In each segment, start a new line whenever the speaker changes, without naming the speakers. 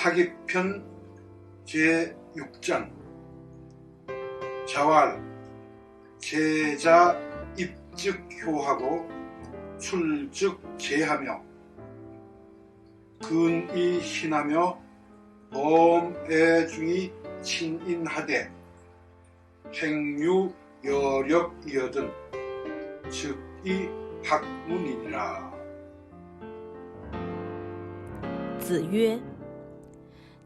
파기편 제6장. 자활 제자 입즉 효하고 출즉 제하며 근이 신하며 범애 중이 친인하되 행유 여력이어든 즉이 학문이니라.
子曰：“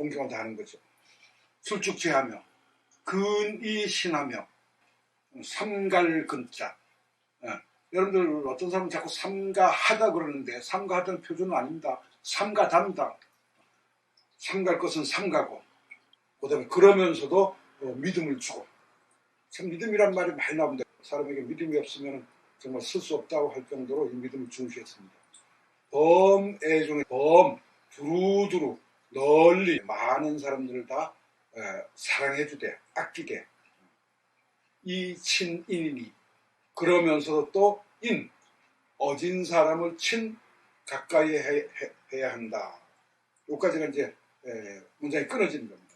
어, 공경을 다하는 거죠. 술축제하며 근이 신하며 삼갈근자 어, 여러분들 어떤 사람은 자꾸 삼가하다 그러는데 삼가하다는 표준은 아닙니다. 삼가담다. 삼갈 것은 삼가고 그 다음에 그러면서도 어, 믿음을 주고 참 믿음이란 말이 많이 나옵니다. 사람에게 믿음이 없으면 정말 쓸 수 없다고 할 정도로 이 믿음을 중시했습니다. 범애중의 범 두루두루 널리 많은 사람들을 다 에, 사랑해주되 아끼되 이 친인이니 그러면서도 또 인 어진 사람을 친 가까이 해, 야 한다. 여기까지가 이제 에, 문장이 끊어지는 겁니다.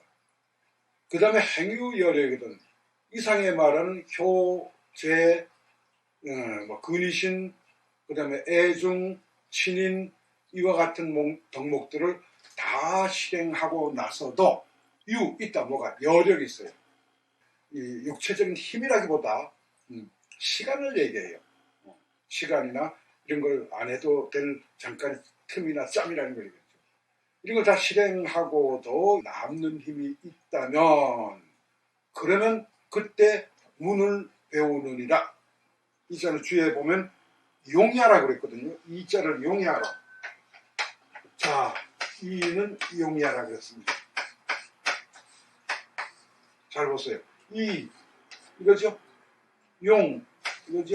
그 다음에 행유여력이든 이상에 말하는 효, 제, 어, 뭐 근이신, 그 다음에 애중, 친인 이와 같은 목, 덕목들을 다 실행하고 나서도 유 있다 뭐가 여력이 있어요. 이 육체적인 힘이라기보다 음, 시간을 얘기해요. 어, 시간이나 이런 걸 안 해도 될 잠깐 틈이나 짬이라는 걸 얘기해요. 이런 걸 다 실행하고도 남는 힘이 있다면 그러면 그때 문을 배우느니라. 이 자는 주에 보면 용야라 그랬거든요. 이 자를 용야라. 자, 이는 용야라 그랬습니다. 잘 보세요. 이 이거죠. 용 이거죠.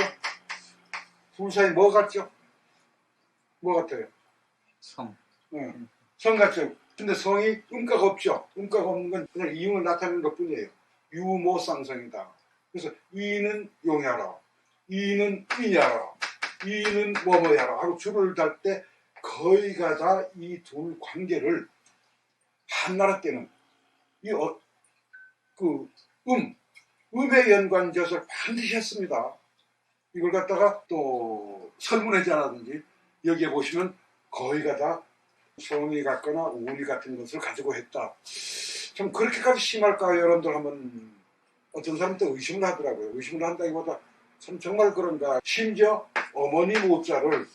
둘 사이 뭐 같죠? 뭐 같아요?
성.
응. 성 같죠. 근데 성이 음가가 없죠. 음가가 없는 건 그냥 이용을 나타내는 것 뿐이에요. 유모상성이다. 그래서 이는 용야라, 이는 이냐라, 이는 뭐뭐야라 하고 줄을 달 때 거의가 다 이 둘 관계를 한나라 때는 이 어, 그 음, 음의 연관지어서 반드시 했습니다. 이걸 갖다가 또 설문해자라든지 여기에 보시면 거의가 다 성이 같거나 우리 같은 것을 가지고 했다. 좀 그렇게까지 심할까 여러분들 한번 어떤 사람도 의심을 하더라고요. 의심을 한다기보다 참 정말 그런가. 심지어 어머니 모자를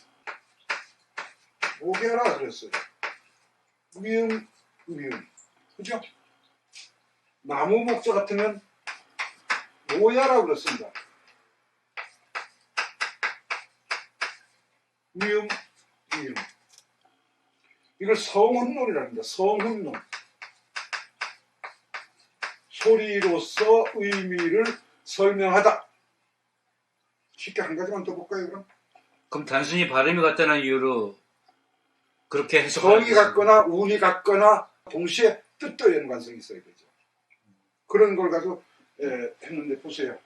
오게라 그랬어요. 미음, 미음. 그죠? 나무 목자 같으면 모야라 그랬습니다. 미음, 미음. 이걸 성훈론이랍니다. 성훈론. 소리로서 의미를 설명하다. 쉽게 한 가지만 더 볼까요, 그럼?
그럼 단순히 발음이 같다는 이유로 그렇게 해석
성이 같거나 운이 같거나 동시에 뜻도 연관성이 있어야 되죠. 그런 걸 가지고 에, 했는데 보세요.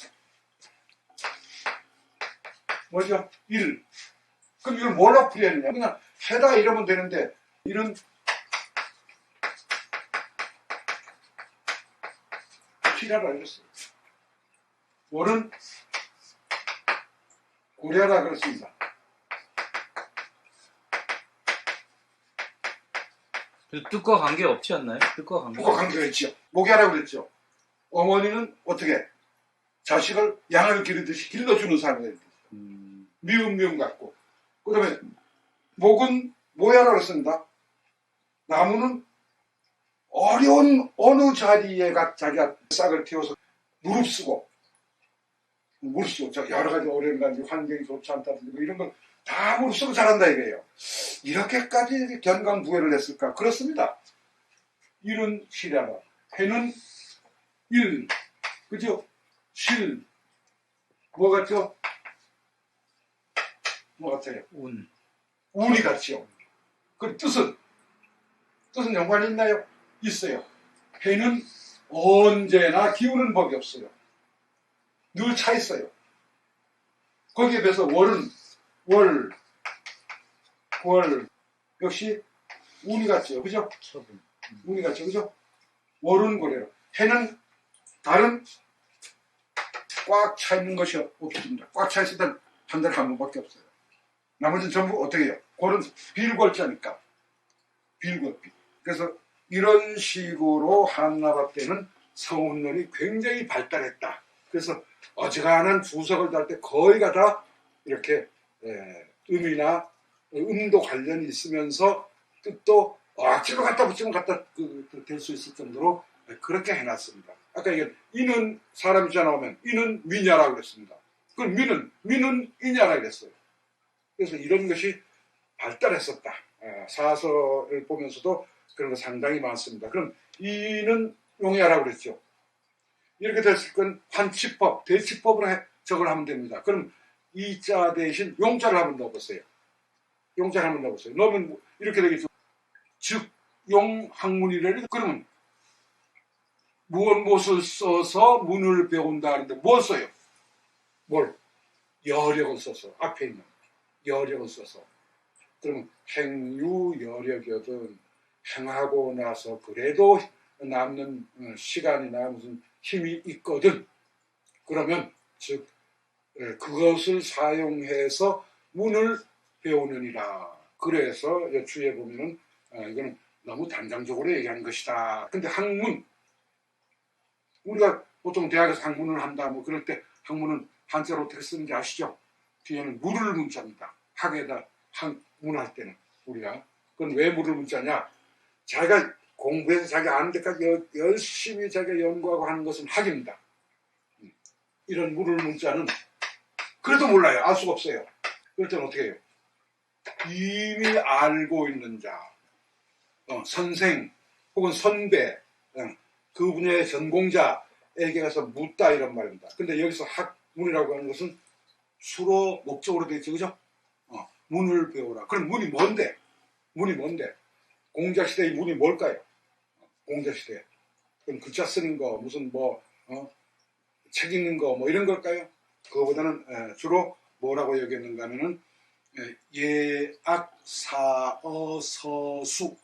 뭐죠? 일. 그럼 이걸 뭘로 풀이했느냐? 그냥 해다 이러면 되는데 이런 피라라 이랬어요. 월은 고려라 그랬습니다.
뜻과 관계 없지 않나요? 뜻과 관계.
뭐가 관계가 있죠. 목이하라고 그랬죠. 어머니는 어떻게 자식을 양을 기르듯이 길러주는 사람이 되는 거죠.
음,
미움 미움 같고 그 다음에 목은 뭐야라고 그랬습니다. 나무는 어려운 어느 자리에 가 자기가 싹을 틔워서 무릅쓰고 무릅쓰고 저 여러 가지 어려운 환경이 좋지 않다든지 뭐 이런 걸 다 무릅쓰고 잘한다 이거예요. 이렇게까지 견강부회를 했을까? 그렇습니다. 일은 실하다. 해는 일. 그죠? 실. 뭐 같죠? 뭐 같아요?
운.
운이 같지요. 그 뜻은? 뜻은 연관이 있나요? 있어요. 해는 언제나 기우는 법이 없어요. 늘 차 있어요. 거기에 비해서 월은, 월, 월, 역시 운이 같죠. 그죠? 운이 같죠. 그죠? 월은 그래요. 해는 다른 꽉 차 있는 것이 없습니다. 꽉 차 있을 땐한 번밖에 없어요. 나머지는 전부 어떻게 해요? 골은 빌골자니까. 빌골비. 그래서 이런 식으로 한나라 때는 성운론이 굉장히 발달했다. 그래서 어지간한 주석을 달 때 거의가 다 이렇게 에, 음이나 음도 관련이 있으면서 뜻도 억지로 갖다 붙이면 갖다 그, 될 수 있을 정도로 그렇게 해놨습니다. 아까 이게 이는 사람이 자 나오면 이는 미냐라고 그랬습니다. 그럼 미는 미는 이냐라고 그랬어요. 그래서 이런 것이 발달했었다. 아, 사설을 보면서도 그런 거 상당히 많습니다. 그럼 이는 용야라고 그랬죠. 이렇게 됐을 건 환치법, 대치법으로 해- 적을 하면 됩니다. 그럼 이자 대신 용자를 한번 넣어보세요. 용자를 한번 넣어보세요. 넣으면 뭐 이렇게 되겠죠. 즉, 용학문이래. 그러면 무엇 무엇을 써서 문을 배운다 하는데 뭘 써요? 뭘? 여력을 써서 앞에 있는 여력을 써서 그러면 행유 여력이든 행하고 나서 그래도 남는 어, 시간이나 무슨 힘이 있거든 그러면 즉 에, 그것을 사용해서 문을 배우느니라 그래서 이 주에 보면은 어, 이거는 너무 단정적으로 얘기하는 것이다 근데 학문 우리가 보통 대학에서 학문을 한다 뭐 그럴 때 학문은 한자로 어떻게 쓰는지 아시죠? 뒤에는 물을 문자입니다. 학에다 학문할 때는 우리가 그건 왜 물을 문자냐? 자기가 공부해서 자기 아는 데까지 여- 열심히 자기가 연구하고 하는 것은 학입니다. 음. 이런 물을 문자는 그래도 몰라요. 알 수가 없어요. 그럴 때는 어떻게 해요? 이미 알고 있는 자, 어, 선생 혹은 선배, 어, 그 분야의 전공자에게 가서 묻다 이런 말입니다. 근데 여기서 학문이라고 하는 것은 수로 목적으로 되어 있죠, 그죠? 어, 문을 배우라. 그럼 문이 뭔데? 문이 뭔데? 공자시대의 문이 뭘까요? 어, 공자시대. 그럼 글자 쓰는 거, 무슨 뭐, 어, 책 읽는 거, 뭐 이런 걸까요? 그거보다는 에, 주로 뭐라고 여겼는가 하면은 에, 예악, 사어, 서수,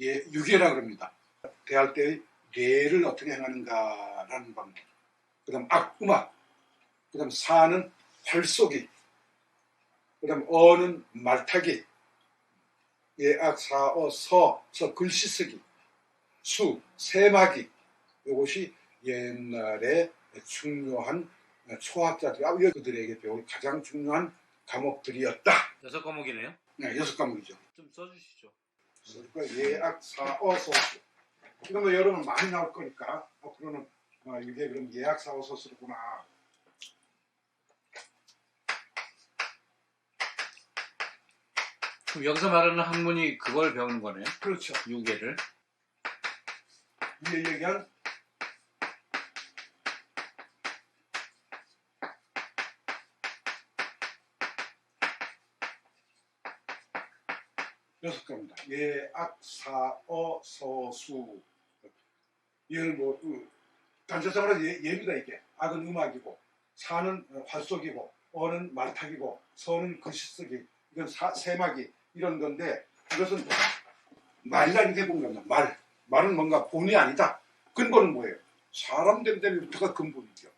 예, 유계라 그럽니다. 대할 때의 예를 어떻게 행하는가라는 방법. 그 다음 악, 음악. 그 다음 사는 활쏘기. 그 다음 어는 말타기. 예 악, 사 어, 서, 서 글씨 쓰기. 수, 세마기. 이것이 옛날에 중요한 초학자들, 아, 그들에게 배울 가장 중요한 과목들이었다.
여섯 과목이네요.
네, 여섯 과목이죠.
좀 써주시죠.
그러니까 예악, 사어, 서수. 이런 거 여러분 많이 나올 거니까 앞으로는 아, 이게 그럼 예약 사오 서술구나.
그럼 여기서 말하는 학문이 그걸 배우는 거네요.
그렇죠.
유계를.
위에 얘기한 여섯 가입니다. 예 악, 사 어, 서 수. 얘는 뭐 그, 단체적으로 예, 예입니다 이게. 악은 음악이고, 사는 어, 활쏘기고, 어는 말타기고, 서는 글씨 쓰기. 이건 사, 세마기 이런 건데 이것은 말이라는 게 뭔가 말. 말은 뭔가 본이 아니다. 근본은 뭐예요? 사람 됨됨이부터가 근본이죠.